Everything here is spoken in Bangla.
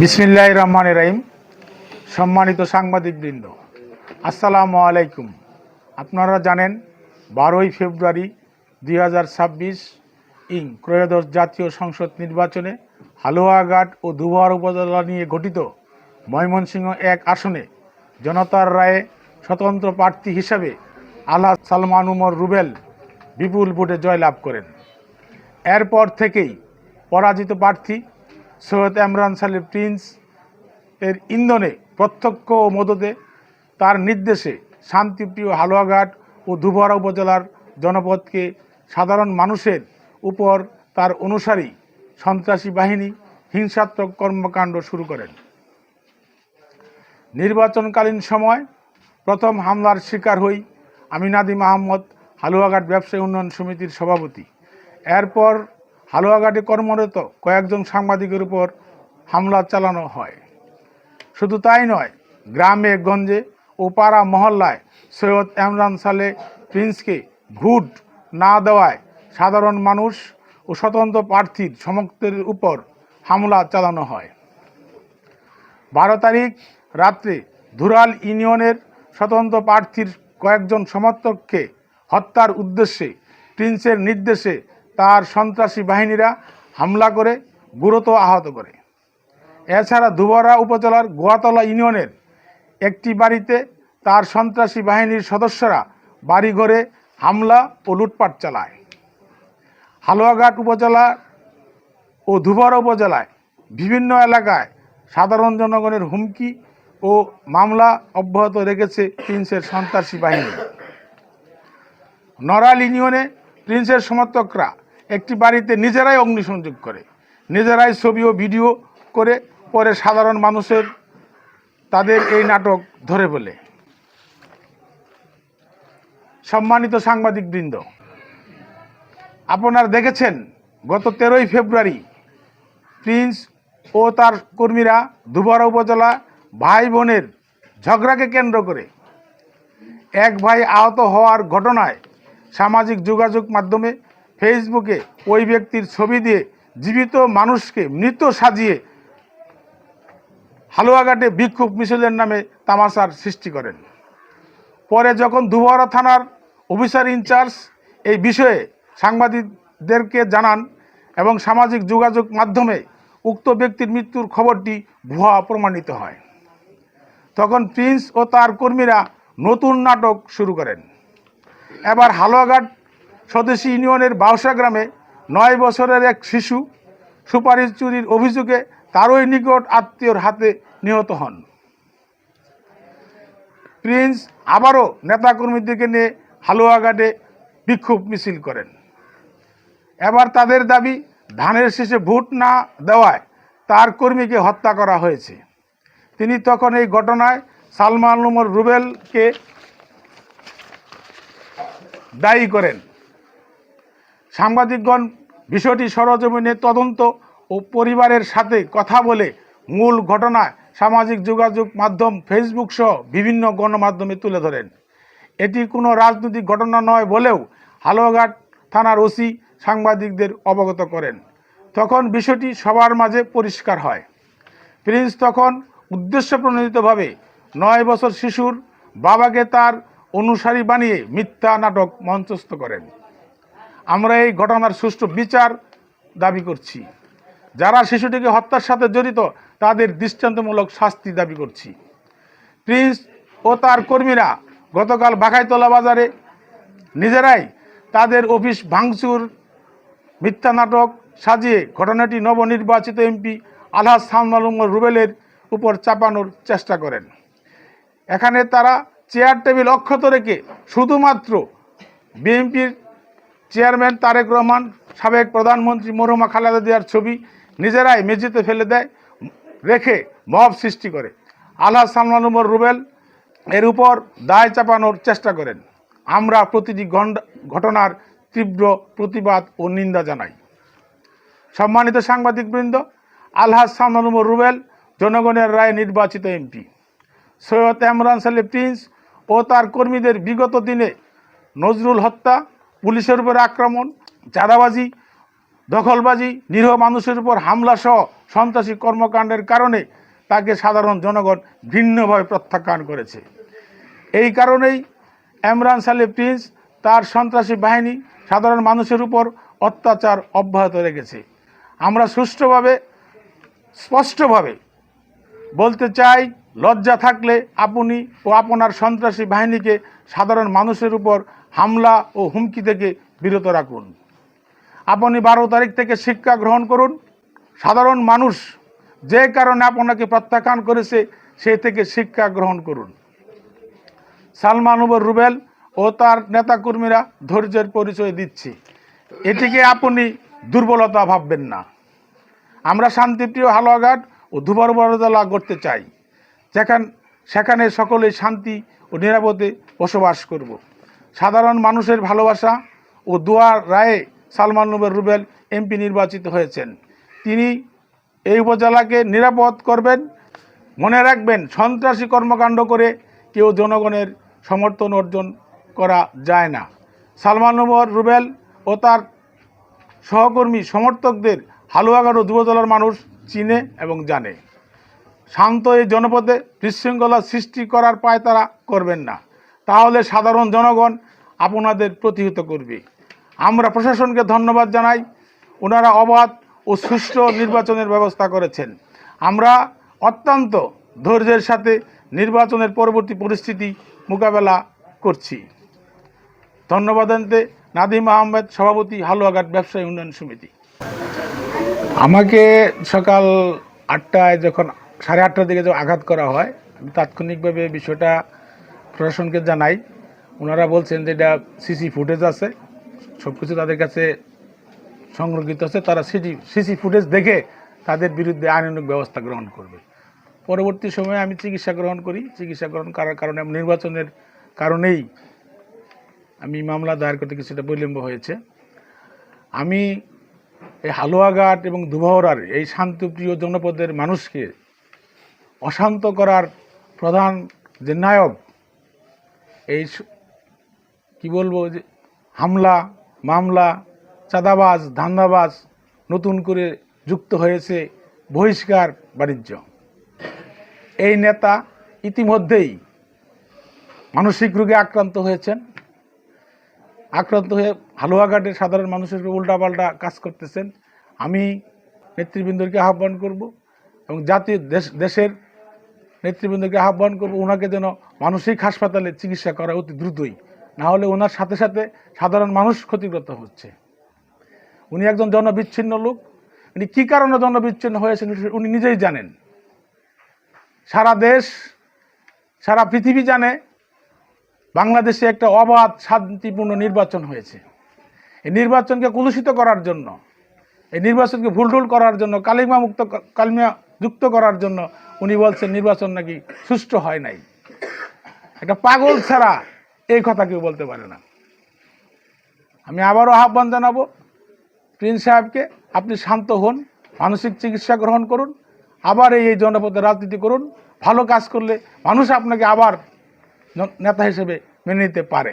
বিসমিল্লাহ রহমান রাহিম। সম্মানিত সাংবাদিকবৃন্দ, আসসালামু আলাইকুম। আপনারা জানেন, বারোই ফেব্রুয়ারি দুই হাজার ছাব্বিশ ইং ত্রয়োদশ জাতীয় সংসদ নির্বাচনে হালুয়াঘাট ও দুবার উপজেলা নিয়ে গঠিত ময়মনসিংহ এক আসনে জনতার রায়ে স্বতন্ত্র প্রার্থী হিসাবে আল্লাহ সালমান উমর রুবেল বিপুল ভোটে জয়লাভ করেন। এরপর থেকেই পরাজিত প্রার্থী সৈয়দ এমরান সালে প্রিন্স এর ইন্ধনে প্রত্যক্ষ ও মদতে তার নির্দেশে শান্তিপ্রিয় হালুয়াঘাট ও দুবরা উপজেলার জনপদকে সাধারণ মানুষের উপর তার অনুসারী সন্ত্রাসী বাহিনী হিংসাত্মক কর্মকাণ্ড শুরু করেন। নির্বাচনকালীন সময় প্রথম হামলার শিকার হই আমি নাদিম আহমদ হালুয়াঘাট ব্যবসায়ী উন্নয়ন সমিতির সভাপতি। এরপর হালুয়াঘাটে কর্মরত কয়েকজন সাংবাদিকের উপর হামলা চালানো হয়। শুধু তাই নয়, গ্রামে, গঞ্জে ও পাড়া মহল্লায় সৈয়দ ইমরান সালে প্রিন্সকে ভোট না দেওয়ায় সাধারণ মানুষ ও স্বতন্ত্র প্রার্থীর সমর্থকদের উপর হামলা চালানো হয়। বারো তারিখ রাত্রে ধুরাল ইউনিয়নের স্বতন্ত্র প্রার্থীর কয়েকজন সমর্থককে হত্যার উদ্দেশ্যে প্রিন্সের নির্দেশে তার সন্ত্রাসী বাহিনীরা হামলা করে গুরুতর আহত করে। এছাড়া দুবরা উপজেলার গোয়াতলা ইউনিয়নের একটি বাড়িতে তার সন্ত্রাসী বাহিনীর সদস্যরা বাড়িঘরে হামলা ও লুটপাট চালায়। হালুয়াঘাট উপজেলা ও ধুবরা উপজেলায় বিভিন্ন এলাকায় সাধারণ জনগণের হুমকি ও মামলা অব্যাহত রেখেছে প্রিন্সের সন্ত্রাসী বাহিনী। নড়াল ইউনিয়নে প্রিন্সের সমর্থকরা একটি বাড়িতে নিজেরাই অগ্নিসংযোগ করে, নিজেরাই ছবি ও ভিডিও করে পরে সাধারণ মানুষের তাদের এই নাটক ধরে বলে সম্মানিত সাংবাদিকবৃন্দ, আপনারা দেখেছেন গত তেরোই ফেব্রুয়ারি প্রিন্স ও তার কর্মীরা দুবারা উপজেলা ভাই বোনের ঝগড়াকে কেন্দ্র করে এক ভাই আহত হওয়ার ঘটনায় সামাজিক যোগাযোগ মাধ্যমে ফেসবুকে ওই ব্যক্তির ছবি দিয়ে জীবিত মানুষকে মৃত সাজিয়ে হালুয়াঘাটে বিক্ষোভ মিছিলের নামে তামাশার সৃষ্টি করেন। পরে যখন দুবহরা থানার অফিসার ইনচার্জ এই বিষয়ে সাংবাদিকদেরকে জানান এবং সামাজিক যোগাযোগ মাধ্যমে উক্ত ব্যক্তির মৃত্যুর খবরটি ভুয়া প্রমাণিত হয়, তখন প্রিন্স ও তার কর্মীরা নতুন নাটক শুরু করেন। এবার হালুয়াঘাট স্বদেশী ইউনিয়নের বাউসা গ্রামে নয় বছরের এক শিশু সুপারিশ চুরির অভিযোগে তারই নিকট আত্মীয়র হাতে নিহত হন। প্রিন্স আবারও নেতাকর্মীদেরকে নিয়ে হালুয়াঘাটে বিক্ষোভ মিছিল করেন। এবার তাদের দাবি, ধানের শেষে ভোট না দেওয়ায় তার কর্মীকে হত্যা করা হয়েছে। তিনি তখন এই ঘটনায় সালমান রুবেলকে দায়ী করেন। সাংবাদিকগণ, বিষয়টি সরজমিনে তদন্ত ও পরিবারের সাথে কথা বলে মূল ঘটনায় সামাজিক যোগাযোগ মাধ্যম ফেসবুক সহ বিভিন্ন গণমাধ্যমে তুলে ধরেন। এটি কোনো রাজনৈতিক ঘটনা নয় বলেও হালুয়াঘাট থানার ওসি সাংবাদিকদের অবগত করেন। তখন বিষয়টি সবার মাঝে পরিষ্কার হয়। প্রিন্স তখন উদ্দেশ্য প্রণোদিতভাবে নয় বছর শিশুর বাবাকে তার অনুসারী বানিয়ে মিথ্যা নাটক মঞ্চস্থ করেন। আমরা এই ঘটনার সুষ্ঠু বিচার দাবি করছি। যারা শিশুটিকে হত্যার সাথে জড়িত, তাদের দৃষ্টান্তমূলক শাস্তি দাবি করছি। প্রিন্স ও তার কর্মীরা গতকাল বাঘাইতলা বাজারে নিজেরাই তাদের অফিস ভাঙচুর, মিথ্যা নাটক সাজিয়ে ঘটনাটি নবনির্বাচিত এমপি আলহাজ সামনাল রুবেলের উপর চাপানোর চেষ্টা করেন। এখানে তারা চেয়ার, টেবিল অক্ষত রেখে শুধুমাত্র বিএনপির চেয়ারম্যান তারেক রহমান, সাবেক প্রধানমন্ত্রী মরহুমা খালেদা জিয়ার ছবি নিজেরাই মেঝেতে ফেলে দেয়, রেখে মব সৃষ্টি করে। আল্লাহ সামলান উমর রুবেল এর উপর দায় চাপানোর চেষ্টা করেন। আমরা প্রতিটি ঘটনার তীব্র প্রতিবাদ ও নিন্দা জানাই। সম্মানিত সাংবাদিকবৃন্দ, আলহাজ সামলান উমর রুবেল জনগণের রায় নির্বাচিত এমপি। সৈয়দ এমরান সালে প্রিন্স ও তার কর্মীদের বিগত দিনে নজরুল হত্যা পুলিশের উপরে আক্রমণ, চাঁদাবাজি, দখলবাজি, নিরীহ মানুষের উপর হামলা সহ সন্ত্রাসী কর্মকাণ্ডের কারণে তাকে সাধারণ জনগণ ভিন্নভাবে প্রত্যাখ্যান করেছে। এই কারণেই এমরান সালে প্রিন্স তার সন্ত্রাসী বাহিনী সাধারণ মানুষের উপর অত্যাচার অব্যাহত রেখেছে। আমরা সুষ্ঠুভাবে, স্পষ্টভাবে বলতে চাই, লজ্জা থাকলে আপনি ও আপনার সন্ত্রাসী বাহিনীকে সাধারণ মানুষের উপর হামলা ও হুমকি থেকে বিরত রাখুন। আপনি বারো তারিখ থেকে শিক্ষা গ্রহণ করুন। সাধারণ মানুষ যে কারণে আপনাকে প্রত্যাখ্যান করেছে, সে থেকে শিক্ষা গ্রহণ করুন। সালমান উমর রুবেল ও তার নেতাকর্মীরা ধৈর্যের পরিচয় দিচ্ছে। এটিকে আপনি দুর্বলতা ভাববেন না। আমরা শান্তিপ্রিয় হালুয়াঘাট ও ধুবর বড়দলা করতে চাই। যেখান সেখানে সকলেই শান্তি ও নিরাপদে বসবাস করব। সাধারণ মানুষের ভালোবাসা ও দুয়ার রায়ে সালমান নুবের রুবেল এমপি নির্বাচিত হয়েছেন। তিনি এই উপজেলাকে নিরাপদ করবেন, মনে রাখবেন, সন্ত্রাসী কর্মকাণ্ড করে কেউ জনগণের সমর্থন অর্জন করা যায় না। সালমান উমর রুবেল ও তার সহকর্মী, সমর্থকদের হালুয়াঘাট ও যুবদলের মানুষ চিনে এবং জানে। শান্ত এই জনপদে বিশৃঙ্খলা সৃষ্টি করার পায় তারা করবেন না। তাহলে সাধারণ জনগণ আপনাদের প্রতিহত করবে। আমরা প্রশাসনকে ধন্যবাদ জানাই। ওনারা অবাধ ও সুষ্ঠু নির্বাচনের ব্যবস্থা করেছেন। আমরা অত্যন্ত ধৈর্যের সাথে নির্বাচনের পরবর্তী পরিস্থিতি মোকাবেলা করছি। ধন্যবাদ জানতে নাদিম আহমেদ, সভাপতি হালুয়াঘাট ব্যবসায়ী উন্নয়ন সমিতি। আমাকে সকাল আটটায় যখন সাড়ে আটটার দিকে যখন আঘাত করা হয় তাৎক্ষণিকভাবে বিষয়টা প্রশাসনকে জানাই, ওনারা বলছেন যে এটা সিসি ফুটেজ আছে সব কিছু তাদের কাছে সংরক্ষিত আছে, তারা সিটি সিসি ফুটেজ দেখে তাদের বিরুদ্ধে আইনানুগ ব্যবস্থা গ্রহণ করবে। পরবর্তী সময়ে আমি চিকিৎসা গ্রহণ করি, চিকিৎসা গ্রহণ করার কারণে নির্বাচনের কারণেই আমি মামলা দায়ের করতে কিছুটা বিলম্ব হয়েছে। আমি এই হালুয়াঘাট এবং দুবহরার এই শান্তিপ্রিয় জনপদের মানুষকে অশান্ত করার প্রধান যে নায়ক এই কি বলব যে, হামলা, মামলা, চাঁদাবাজ, ধান্দাবাজ নতুন করে যুক্ত হয়েছে বহিষ্কার বাণিজ্য। এই নেতা ইতিমধ্যেই মানসিক রোগে আক্রান্ত হয়েছেন। আক্রান্ত হয়ে হালুয়াঘাটের সাধারণ মানুষের উল্টাপাল্টা কাজ করতেছেন। আমি নেতৃবৃন্দকে আহ্বান করব এবং জাতীয় দেশ দেশের নেতৃবৃন্দকে আহ্বান করব ওনাকে যেন মানসিক হাসপাতালে চিকিৎসা করা অতি দ্রুতই। না হলে ওনার সাথে সাথে সাধারণ মানুষ ক্ষতিগ্রস্ত হচ্ছে। উনি একজন জনবিচ্ছিন্ন লোক। উনি কী কারণে জনবিচ্ছিন্ন হয়েছেন উনি নিজেই জানেন। সারা দেশ, সারা পৃথিবী জানে বাংলাদেশে একটা অবাধ, শান্তিপূর্ণ নির্বাচন হয়েছে। এই নির্বাচনকে কলুষিত করার জন্য, এই নির্বাচনকে ভুলটুল করার জন্য কালিমা মুক্ত কালিমা যুক্ত করার জন্য উনি বলছেন, নির্বাচন নাকি সুষ্ঠু হয় নাই। একটা পাগল ছাড়া এই কথা কেউ বলতে পারে না। আমি আবারও আহ্বান জানাব প্রিন্স সাহেবকে, আপনি শান্ত হন, মানসিক চিকিৎসা গ্রহণ করুন, আবার এই জনপদে রাজনীতি করুন, ভালো কাজ করলে মানুষ আপনাকে আবার নেতা হিসেবে মেনে নিতে পারে।